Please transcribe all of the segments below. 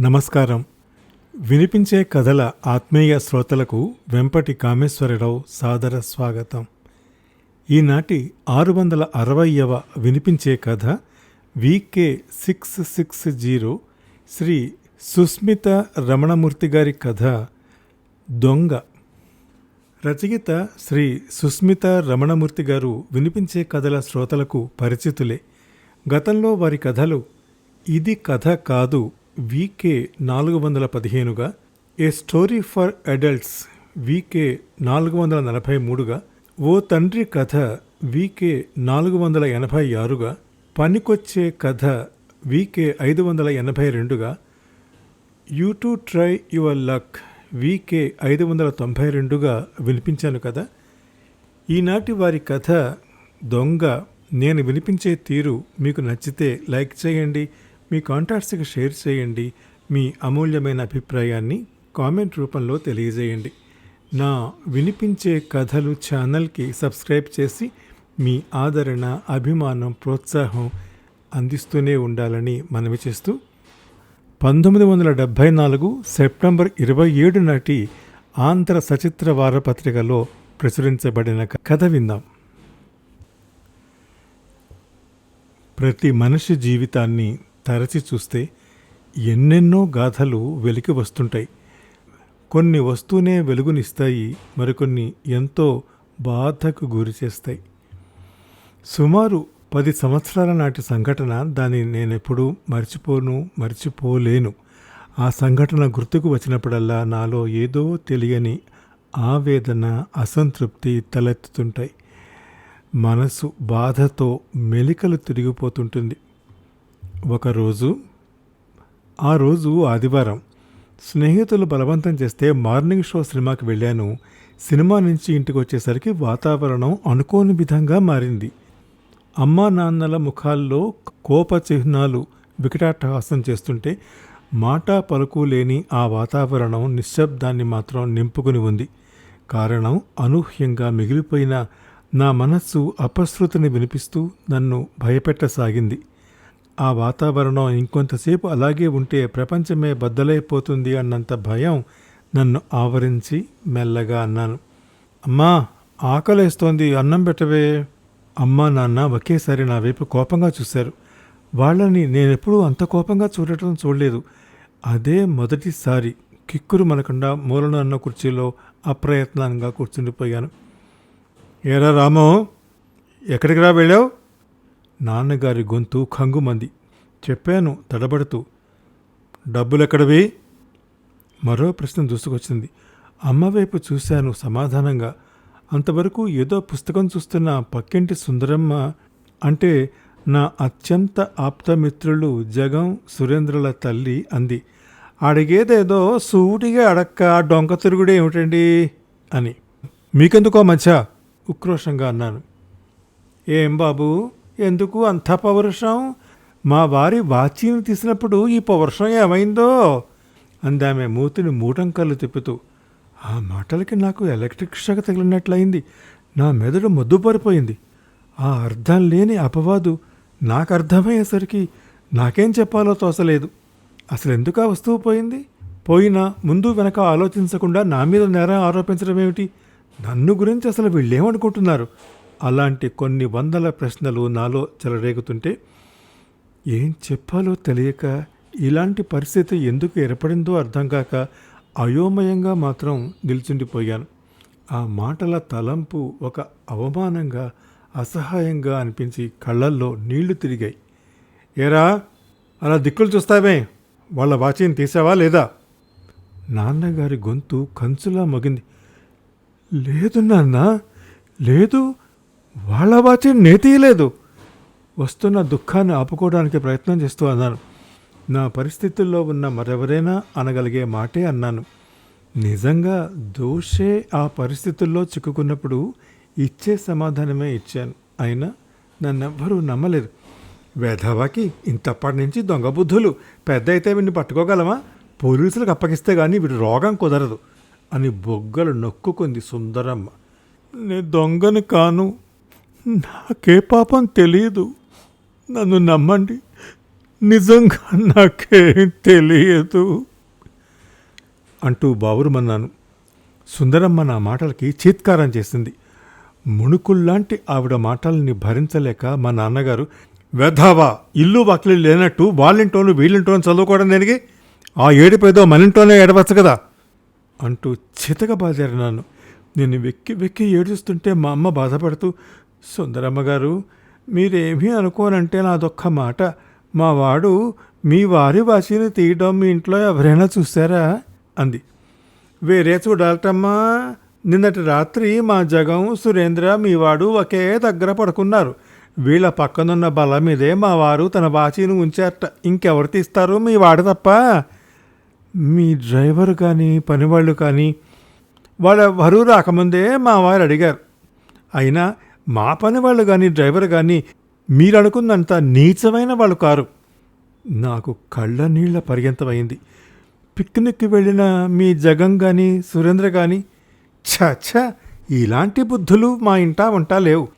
నమస్కారం. వినిపించే కథల ఆత్మీయ శ్రోతలకు వెంపటి కామేశ్వరరావు సాదర స్వాగతం. ఈనాటి ఆరు వందల అరవయవ వినిపించే కథ VK six six zero Shri Susmitha Ramanamurthy గారి కథ దొంగ. రచయిత శ్రీ సుస్మిత రమణమూర్తి గారు వినిపించే కథల శ్రోతలకు పరిచితులే. గతంలో వారి కథలు ఇది కథ కాదు వీకే నాలుగు వందల పదిహేనుగా a story for adults VK నాలుగు వందల నలభై మూడుగా ఓ తండ్రి కథ వీకే నాలుగు వందల ఎనభై ఆరుగా పనికొచ్చే కథ వీకే ఐదు వందల ఎనభై రెండుగా you too try your luck VK ఐదు వందల తొంభై రెండుగా వినిపించాను కదా. ఈనాటి వారి కథ దొంగ నేను వినిపించే తీరు మీకు నచ్చితే లైక్ చేయండి. మీ కాంటాక్ట్స్కి షేర్ చేయండి. మీ అమూల్యమైన అభిప్రాయాన్ని కామెంట్ రూపంలో తెలియజేయండి. నా వినిపించే కథలు ఛానల్కి సబ్స్క్రైబ్ చేసి మీ ఆదరణ అభిమానం ప్రోత్సాహం అందిస్తూనే ఉండాలని మనవి చేస్తూ పంతొమ్మిది వందల డెబ్భై నాలుగు సెప్టెంబర్ ఇరవై ఏడు నాటి ఆంధ్ర సచిత్ర వారపత్రికలో ప్రచురించబడిన కథ విందాం. ప్రతి మనిషి జీవితాన్ని తరచి చూస్తే ఎన్నెన్నో గాథలు వెలికి వస్తుంటాయి. కొన్ని వస్తూనే వెలుగునిస్తాయి మరికొన్ని ఎంతో బాధకు గురి చేస్తాయి. సుమారు పది సంవత్సరాల నాటి సంఘటన దాన్ని నేనెప్పుడూ మర్చిపోను మర్చిపోలేను. ఆ సంఘటన గుర్తుకు వచ్చినప్పుడల్లా నాలో ఏదో తెలియని ఆవేదన అసంతృప్తి తలెత్తుతుంటాయి. మనసు బాధతో మెలికలు తిరిగిపోతుంటుంది. ఒకరోజు ఆ రోజు ఆదివారం స్నేహితులు బలవంతం చేస్తే మార్నింగ్ షో సినిమాకి వెళ్ళాను. సినిమా నుంచి ఇంటికి వచ్చేసరికి వాతావరణం అనుకోని విధంగా మారింది. అమ్మా నాన్నల ముఖాల్లో కోప చిహ్నాలు వికటాటహాసం చేస్తుంటే మాట పలుకు లేని ఆ వాతావరణం నిశ్శబ్దాన్ని మాత్రం నింపుకుని ఉంది. కారణం అనూహ్యంగా మిగిలిపోయిన నా మనస్సు అపశృతిని వినిపిస్తూ నన్ను భయపెట్టసాగింది. ఆ వాతావరణం ఇంకొంతసేపు అలాగే ఉంటే ప్రపంచమే బద్దలైపోతుంది అన్నంత భయం నన్ను ఆవరించి మెల్లగా అన్నాను. అమ్మా ఆకలేస్తోంది అన్నం పెట్టవే. అమ్మా నాన్న ఒకేసారి నా వైపు కోపంగా చూశారు. వాళ్ళని నేనెప్పుడూ అంత కోపంగా చూడటం చూడలేదు. అదే మొదటిసారి కిక్కురు మనకుండా మూలన అన్న కుర్చీలో అప్రయత్నంగా కూర్చుండిపోయాను. ఏరా రామో ఎక్కడికి రా వెళ్ళావు? నాన్నగారి గొంతు ఖంగుమంది. చెప్పాను తడబడుతూ. డబ్బులెక్కడవి? మరో ప్రశ్న దూసుకొచ్చింది. అమ్మవైపు చూశాను సమాధానంగా. అంతవరకు ఏదో పుస్తకం చూస్తున్న పక్కింటి సుందరమ్మ అంటే నా అత్యంత ఆప్తమిత్రులు జగం సురేంద్రుల తల్లి అంది. అడిగేదేదో సూటిగా అడక్క డొంక తిరుగుడే ఏమిటండి? అని. మీకెందుకో మధ్య? ఉక్రోషంగా అన్నాను. ఏం బాబు? ఎందుకు అంత పౌరుషం? మా వారి వాచీని తీసినప్పుడు ఈ పౌరుషం ఏమైందో? అందామె మూతిని మూటంకర్లు తిప్పుతూ ఆ మాటలకి నాకు ఎలక్ట్రిక్ షాక్ తగిలినట్లయింది. నా మెదడు మొద్దుపడిపోయింది. ఆ అర్థం లేని అపవాదు నాకు అర్థమయ్యేసరికి నాకేం చెప్పాలో తోసలేదు. అసలు ఎందుకు ఆ వస్తువు పోయింది? పోయినా ముందు వెనక ఆలోచించకుండా నా మీద నేరం ఆరోపించడం ఏమిటి నన్ను గురించి అసలు వీళ్ళేమనుకుంటున్నారు? అలాంటి కొన్ని వందల ప్రశ్నలు నాలో చెలరేగుతుంటే ఏం చెప్పాలో తెలియక ఇలాంటి పరిస్థితి ఎందుకు ఏర్పడిందో అర్థం కాక అయోమయంగా మాత్రం నిల్చుండిపోయాను. ఆ మాటల తలంపు ఒక అవమానంగా అసహాయంగా అనిపించి కళ్ళల్లో నీళ్ళు తిరిగాయి. ఏరా అలా దిక్కులు చూస్తావే? వాళ్ళ వాచిని తీసావా లేదా? నాన్నగారి గొంతు కంచులా మగింది. లేదు నాన్న లేదు. వాళ్ళ వాచి నేతీయలేదు వస్తున్న దుఃఖాన్ని ఆపుకోవడానికి ప్రయత్నం చేస్తూ అన్నాను. నా పరిస్థితుల్లో ఉన్న మరెవరైనా అనగలిగే మాటే అన్నాను. నిజంగా దోషే ఆ పరిస్థితుల్లో చిక్కుకున్నప్పుడు ఇచ్చే సమాధానమే ఇచ్చాను. అయినా నన్నెవ్వరూ నమ్మలేదు వేధవాకి ఇంతప్పటి నుంచి దొంగ బుద్ధులు. పెద్ద అయితే వీడిని పట్టుకోగలమా? పోలీసులకు అప్పగిస్తే కానీ వీడు రోగం కుదరదు అని బొగ్గలు నొక్కుకుంది సుందరమ్మ. నేను దొంగని కాను. నాకే పాపం తెలియదు నన్ను నమ్మండి. నిజంగా నాకేం తెలియదు. అంటూ బావురుమన్నాను. సుందరమ్మ నా మాటలకి చీత్కారం చేసింది. ముణుకుల్లాంటి ఆవిడ మాటల్ని భరించలేక మా నాన్నగారు వెధావా ఇల్లు వాకిలి లేనట్టు వాళ్ళింటోను వీళ్ళింటోను చదువుకోవడం దేనికి? ఆ ఏడుపేదో మనింటోనే ఏడవచ్చు కదా? అంటూ చితక నన్ను నేను వెక్కి వెక్కి ఏడుస్తుంటే మా అమ్మ బాధపడుతూ సుందరమ్మ గారు మీరేమీ అనుకోనంటే నాదొక్క మాట. మా వాడు మీ వారి వాసిని తీయడం మీ ఇంట్లో ఎవరైనా చూసారా అంది. వేరే చూడాలటమ్మా. నిన్నటి రాత్రి మా జగం సురేంద్ర మీ వాడు ఒకే దగ్గర పడుకున్నారు. వీళ్ళ పక్కనున్న బల మీదే మా వారు తన వాచీని ఉంచారట. ఇంకెవరు తీస్తారు మీ వాడు తప్ప? మీ డ్రైవర్ కానీ పనివాళ్ళు కానీ వాళ్ళెవరూ రాకముందే మా వారు అడిగారు. అయినా మా పని వాళ్ళు కానీ డ్రైవర్ కానీ మీరు అనుకున్నంత నీచమైన వాళ్ళు కారు. నాకు కళ్ళ నీళ్ళ పర్యంతమైంది. పిక్నిక్కి వెళ్ళిన మీ జగం కానీ సురేంద్ర కానీ ఛ ఇలాంటి బుద్ధులు మా ఇంటా ఉంటా లేవు.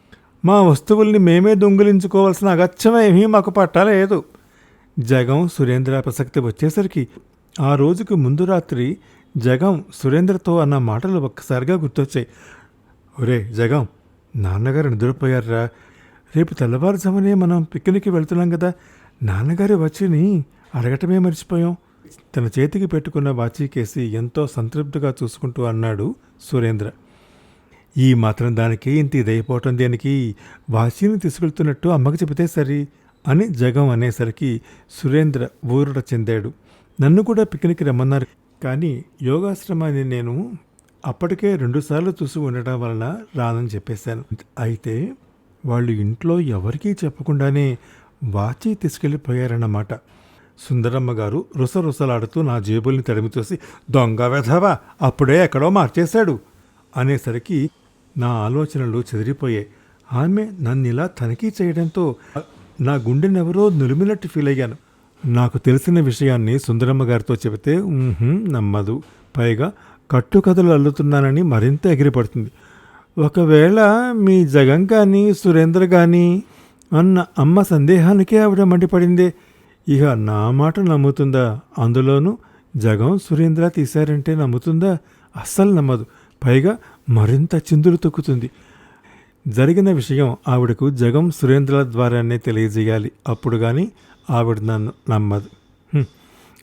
మా వస్తువుల్ని మేమే దొంగిలించుకోవాల్సిన అగత్యమేమీ మాకు పట్టలేదు జగం సురేంద్ర ప్రసక్తి వచ్చేసరికి ఆ రోజుకి ముందు రాత్రి జగం సురేంద్రతో అన్న మాటలు ఒక్కసారిగా గుర్తొచ్చాయి. ఒరే జగం నాన్నగారు నిద్రపోయారా రేపు తెల్లవారుజామునే మనం పిక్నిక్కి వెళ్తున్నాం కదా. నాన్నగారి వచ్చిని అడగటమే మర్చిపోయాం. తన చేతికి పెట్టుకున్న వాచీ కేసి ఎంతో సంతృప్తిగా చూసుకుంటూ అన్నాడు సురేంద్ర. ఈ మాత్రం దానికి ఇంత ఇదైపోవటం దేనికి? వాచీని తీసుకెళ్తున్నట్టు అమ్మకి చెబితే సరి అని జగం అనేసరికి సురేంద్ర ఊరట చెందాడు. నన్ను కూడా పిక్నిక్ రమ్మన్నారు. కానీ యోగాశ్రమాన్ని నేను అప్పటికే రెండుసార్లు చూసి ఉండటం వలన రానని చెప్పేశాను. అయితే వాళ్ళు ఇంట్లో ఎవరికీ చెప్పకుండానే వాచి తీసుకెళ్ళిపోయారన్నమాట. సుందరమ్మ గారు రుసరుసలాడుతూ నా జేబుల్ని తడిమి చూసి దొంగ వెధవా అప్పుడే ఎక్కడో మార్చేశాడు. అనేసరికి నా ఆలోచనలు చెదిరిపోయాయి. ఆమె నన్ను ఇలా తనిఖీ చేయడంతో నా గుండెనెవరో నులిమినట్టు ఫీల్ అయ్యాను. నాకు తెలిసిన విషయాన్ని సుందరమ్మ గారితో చెబితే నమ్మదు. పైగా కట్టుకథలు అల్లుతున్నానని మరింత ఎగిరిపడుతుంది. ఒకవేళ మీ జగన్ కానీ సురేంద్ర కానీ అన్న అమ్మ సందేహానికే ఆవిడ మండిపడిందే ఇక నా మాట నమ్ముతుందా? అందులోనూ జగం సురేంద్ర తీశారంటే నమ్ముతుందా? అస్సలు నమ్మదు. పైగా మరింత చిందులు తొక్కుతుంది. జరిగిన విషయం ఆవిడకు జగం సురేంద్రల ద్వారానే తెలియజేయాలి. అప్పుడు కానీ ఆవిడ నన్ను నమ్మదు.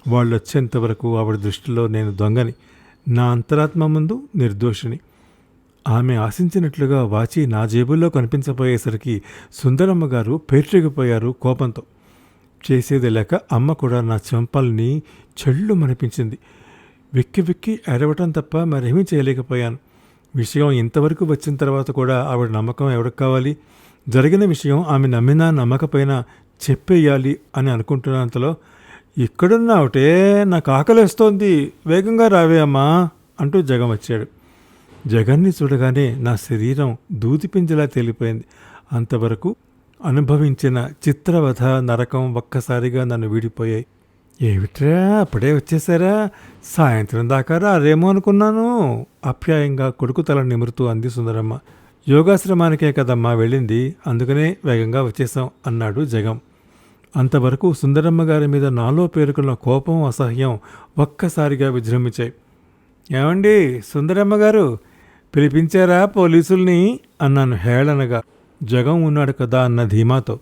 వాళ్ళు వచ్చేంతవరకు ఆవిడ దృష్టిలో నేను దొంగని. నా అంతరాత్మ ముందు నిర్దోషిని. ఆమె ఆశించినట్లుగా వాచి నా జేబుల్లో కనిపించబోయేసరికి సుందరమ్మ గారు పేట్రిగిపోయారు కోపంతో. చేసేది లేక అమ్మ కూడా నా చెంపల్ని చెళ్ళు మనిపించింది. వెక్కి వెక్కి ఎరవటం తప్ప మరేమీ చేయలేకపోయాను. విషయం ఇంతవరకు వచ్చిన తర్వాత కూడా ఆవిడ నమ్మకం ఎవరికి కావాలి? జరిగిన విషయం ఆమె నమ్మినా నమ్మకపోయినా చెప్పేయాలి అని అనుకుంటున్నంతలో ఇక్కడున్నావుటే నాకు ఆకలేస్తోంది. వేగంగా రావే అమ్మా అంటూ జగం వచ్చాడు. జగన్ని చూడగానే నా శరీరం దూదిపింజలా తేలిపోయింది. అంతవరకు అనుభవించిన చిత్రవధ నరకం ఒక్కసారిగా నన్ను వీడిపోయాయి. ఏమిట్రా అప్పుడే వచ్చేసారా? సాయంత్రం దాకా రారేమో అనుకున్నాను అప్యాయంగా కొడుకు తల నిమురుతూ అంది సుందరమ్మ. యోగాశ్రమానికే కదమ్మా వెళ్ళింది అందుకనే వేగంగా వచ్చేసాం అన్నాడు జగం. అంతవరకు సుందరమ్మ గారి మీద నాలో పేరుకున్న కోపం అసహ్యం ఒక్కసారిగా విజృంభించాయి. ఏమండి సుందరమ్మ గారు? పిలిపించారా పోలీసుల్ని? అన్నాను హేళనగా. జగం ఉన్నాడు కదా అన్న ధీమాతో.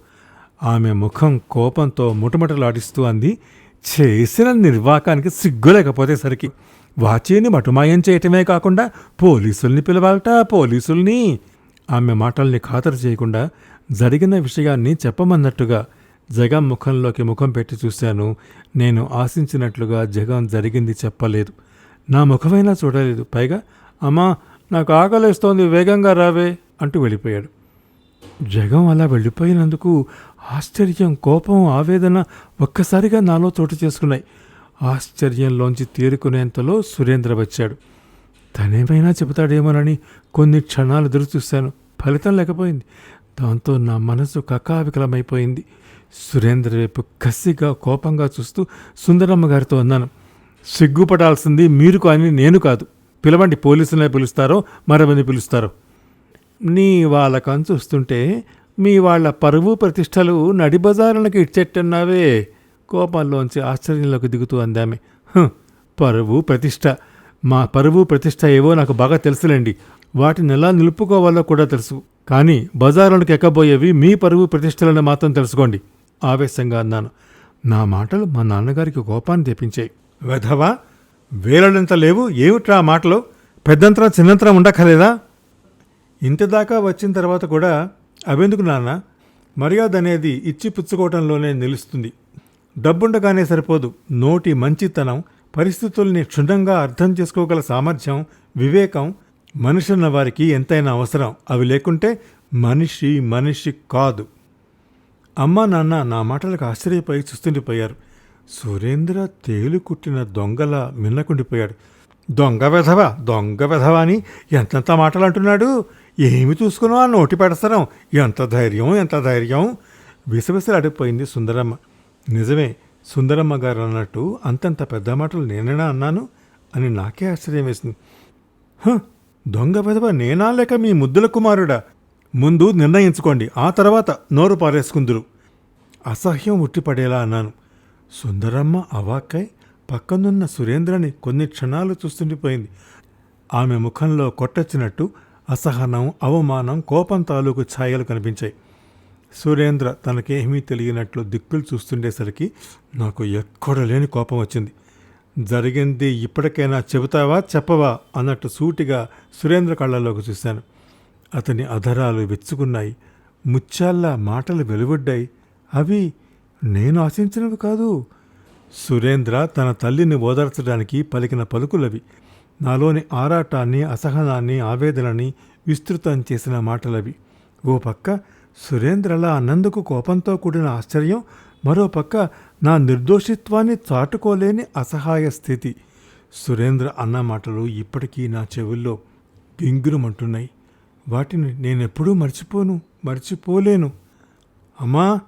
ఆమె ముఖం కోపంతో ముటముటలాడిస్తూ అంది. చేసిన నిర్వాకానికి సిగ్గు లేకపోతే సరికి. వాచీని మటుమాయం చేయటమే కాకుండా పోలీసుల్ని పిలవాలట పోలీసుల్ని! ఆమె మాటల్ని ఖాతరు చేయకుండా జరిగిన విషయాన్ని చెప్పమన్నట్టుగా జగం ముఖంలోకి ముఖం పెట్టి చూశాను. నేను ఆశించినట్లుగా జగం జరిగింది చెప్పలేదు. నా ముఖమైనా చూడలేదు. పైగా అమ్మా నాకు ఆకలిస్తోంది. వేగంగా రావే అంటూ వెళ్ళిపోయాడు. జగం అలా వెళ్ళిపోయినందుకు ఆశ్చర్యం కోపం ఆవేదన ఒక్కసారిగా నాలో చోటు చేసుకున్నాయి. ఆశ్చర్యంలోంచి తేరుకునేంతలో సురేంద్ర వచ్చాడు. తనేమైనా చెబుతాడేమోనని కొన్ని క్షణాలు ఎదురు చూశాను ఫలితం లేకపోయింది. దాంతో నా మనసు కకావికలమైపోయింది. సురేంద్ర వైపు కసిగా కోపంగా చూస్తూ సుందరమ్మ గారితో అన్నాను సిగ్గుపడాల్సింది మీరు కానీ నేను కాదు. పిలవండి పోలీసులనే పిలుస్తారో మరవని పిలుస్తారో. నీ వాళ్ళకని చూస్తుంటే మీ వాళ్ళ పరువు ప్రతిష్టలు నడిబజారులకు ఇచ్చెట్టున్నావే. కోపంలోంచి ఆశ్చర్యంలోకి దిగుతూ అందామె పరువు ప్రతిష్ట. మా పరువు ప్రతిష్ట ఏవో నాకు బాగా తెలుసులేండి. వాటిని ఎలా నిలుపుకోవాలో కూడా తెలుసు. కానీ బజారులకు ఎక్కబోయేవి మీ పరువు ప్రతిష్టలను మాత్రం తెలుసుకోండి. ఆవేశంగా అన్నాను. నా మాటలు మా నాన్నగారికి కోపాన్ని తెప్పించాయి. వెధవా వేలడంత లేవు? ఏమిట్రా ఆ మాటలు? పెద్దంతరం చిన్నంతరం ఉండక్కర్లేదా? ఇంతదాకా వచ్చిన తర్వాత కూడా అవెందుకు నాన్న? మర్యాద అనేది ఇచ్చి పుచ్చుకోవటంలోనే నిలుస్తుంది. డబ్బుండగానే సరిపోదు. నోటి మంచితనం పరిస్థితుల్ని క్షుణ్ణంగా అర్థం చేసుకోగల సామర్థ్యం వివేకం మనిషిన్న వారికి ఎంతైనా అవసరం. అవి లేకుంటే మనిషి మనిషి కాదు. అమ్మా నాన్న నా మాటలకు ఆశ్చర్యపోయి చూస్తుండిపోయారు. సురేంద్ర తేలు కుట్టిన దొంగల మిన్నకుండిపోయాడు. దొంగ వెధవ దొంగ వెధవ అని ఎంతెంత మాటలు అంటున్నాడు ఏమి చూసుకున్నా నోటి పెడతాం ఎంత ధైర్యం ఎంత ధైర్యం? విసవిసలాడిపోయింది సుందరమ్మ. నిజమే సుందరమ్మ గారు అన్నట్టు అంతంత పెద్ద మాటలు నేనేనా అన్నాను? అని నాకే ఆశ్చర్యం వేసింది. "హ, దొంగ వెధవ నేనా లేక మీ ముద్దుల కుమారుడా? ముందు నిర్ణయించుకోండి. ఆ తర్వాత నోరు పారేసుకుందురు. అసహ్యం ఉట్టిపడేలా అన్నాను. సుందరమ్మ అవాక్కై పక్కనున్న సురేంద్రని కొన్ని క్షణాలు చూస్తుండిపోయింది. ఆమె ముఖంలో కొట్టొచ్చినట్టు అసహనం అవమానం కోపం తాలూకు ఛాయలు కనిపించాయి. సురేంద్ర తనకేమీ తెలియనట్లు దిక్కులు చూస్తుండేసరికి నాకు ఎక్కడ లేని కోపం వచ్చింది. జరిగింది ఇప్పటికైనా చెబుతావా చెప్పవా అన్నట్టు సూటిగా సురేంద్ర కళ్ళలోకి చూశాను. అతని అధరాలు వెచ్చుకున్నాయి. ముత్యాల్లా మాటలు వెలువడ్డాయి. అవి నేను ఆశించినవి కాదు. సురేంద్ర తన తల్లిని ఓదార్చడానికి పలికిన పలుకులవి. నాలోని ఆరాటాన్ని అసహనాన్ని ఆవేదనని విస్తృతం చేసిన మాటలవి. ఓ పక్క సురేంద్రలా అన్నందుకు కోపంతో కూడిన ఆశ్చర్యం. మరో పక్క నా నిర్దోషిత్వాన్ని చాటుకోలేని అసహాయ స్థితి. సురేంద్ర అన్న మాటలు ఇప్పటికీ నా చెవుల్లో గింగురమంటున్నాయి. వాటిని నేనెప్పుడూ మర్చిపోను మర్చిపోలేను. అమ్మా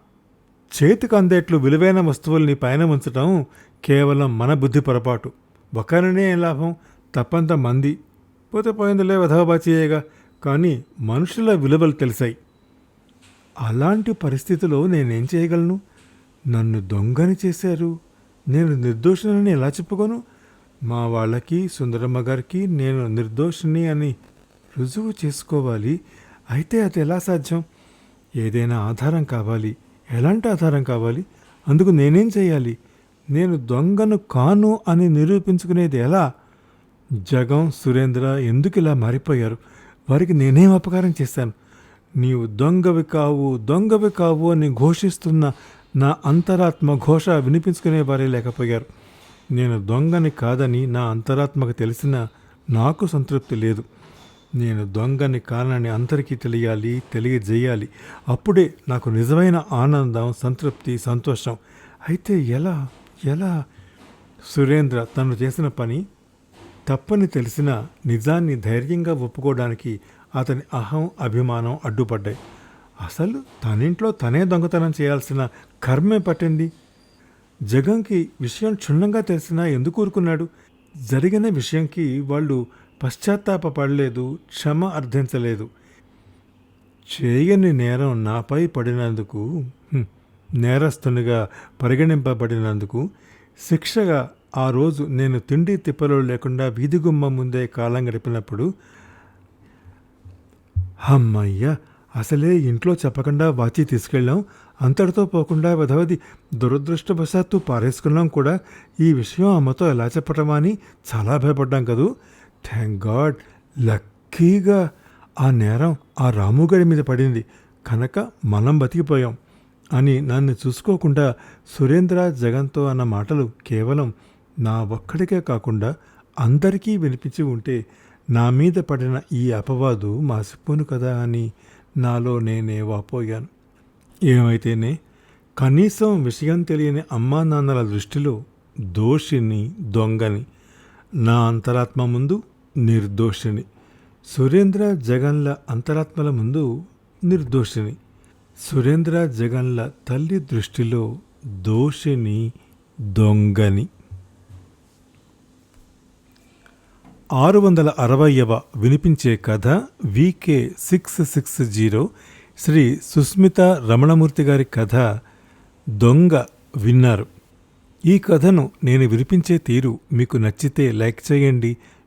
చేతికి అందేట్లు విలువైన వస్తువుల్ని పైన ఉంచటం కేవలం మన బుద్ధి పొరపాటు. ఒకరినే ఏం లాభం? తప్పంత మంది. పోతే పోయిందిలే వధవబాచియేగా కానీ మనుషుల విలువలు తెలిసాయి. అలాంటి పరిస్థితిలో నేనేం చేయగలను? నన్ను దొంగని చేశారు. నేను నిర్దోషిని ఎలా చెప్పుకోను? మా వాళ్ళకి సుందరమ్మ గారికి నేను నిర్దోషిని అని రుజువు చేసుకోవాలి. అయితే అది ఎలా సాధ్యం? ఏదైనా ఆధారం కావాలి. ఎలాంటి ఆధారం కావాలి? అందుకు నేనేం చేయాలి? నేను దొంగను కాను అని నిరూపించుకునేది ఎలా? జగం సురేంద్ర ఎందుకు ఇలా మారిపోయారు? వారికి నేనేం అపకారం చేశాను? నీవు దొంగవి కావు దొంగవి కావు అని ఘోషిస్తున్న నా అంతరాత్మ ఘోష వినిపించుకునే వారే లేకపోయారు. నేను దొంగని కాదని నా అంతరాత్మకు తెలిసిన నాకు సంతృప్తి లేదు. నేను దొంగని కానని అందరికీ తెలియాలి తెలియజేయాలి. అప్పుడే నాకు నిజమైన ఆనందం సంతృప్తి సంతోషం. అయితే ఎలా ఎలా? సురేంద్ర తను చేసిన పని తప్పని తెలిసిన నిజాన్ని ధైర్యంగా ఒప్పుకోవడానికి అతని అహం అభిమానం అడ్డుపడ్డాయి. అసలు తనింట్లో తనే దొంగతనం చేయాల్సిన కర్మే పట్టింది? జగంకి విషయం క్షుణ్ణంగా తెలిసినా ఎందుకు ఊరుకున్నాడు? జరిగిన విషయంకి వాళ్ళు పశ్చాత్తాపపడలేదు క్షమ అర్థించలేదు. చేయని నేరం నాపై పడినందుకు నేరస్తునిగా పరిగణింపబడినందుకు శిక్షగా ఆ రోజు నేను తిండి తిప్పలు లేకుండా వీధి గుమ్మం ముందే కాలం గడిపినప్పుడు అమ్మయ్య అసలే ఇంట్లో చెప్పకుండా వాచి తీసుకెళ్ళాం. అంతటితో పోకుండా విధవది దురదృష్టవశాత్తు పారేసుకున్నాం కూడా. ఈ విషయం అమ్మతో ఎలా చెప్పటమా అని చాలా భయపడ్డాం కదూ. థ్యాంక్ గాడ్ లక్కీగా ఆ నేరం ఆ రాముగడి మీద పడింది. కనుక మనం బతికిపోయాం అని నన్ను చూసుకోకుండా సురేంద్ర జగన్తో అన్న మాటలు కేవలం నా ఒక్కడికే కాకుండా అందరికీ వినిపించి ఉంటే నా మీద పడిన ఈ అపవాదు మాసిపోను కదా అని నాలో నేనే వాపోయాను. ఏమైతేనే కనీసం విషయం తెలియని అమ్మా నాన్నల దృష్టిలో దోషిని దొంగని నా అంతరాత్మ ముందు నిర్దోషిణి. సురేంద్ర జగన్ల అంతరాత్మల ముందు నిర్దోషిణి. సురేంద్ర జగన్ల తల్లి దృష్టిలో దోషిని దొంగని. ఆరు వందల అరవైవ వినిపించే కథ VK six six zero Shri Susmitha Ramanamurthy గారి కథ దొంగ విన్నారు. ఈ కథను నేను వినిపించే తీరు మీకు నచ్చితే లైక్ చేయండి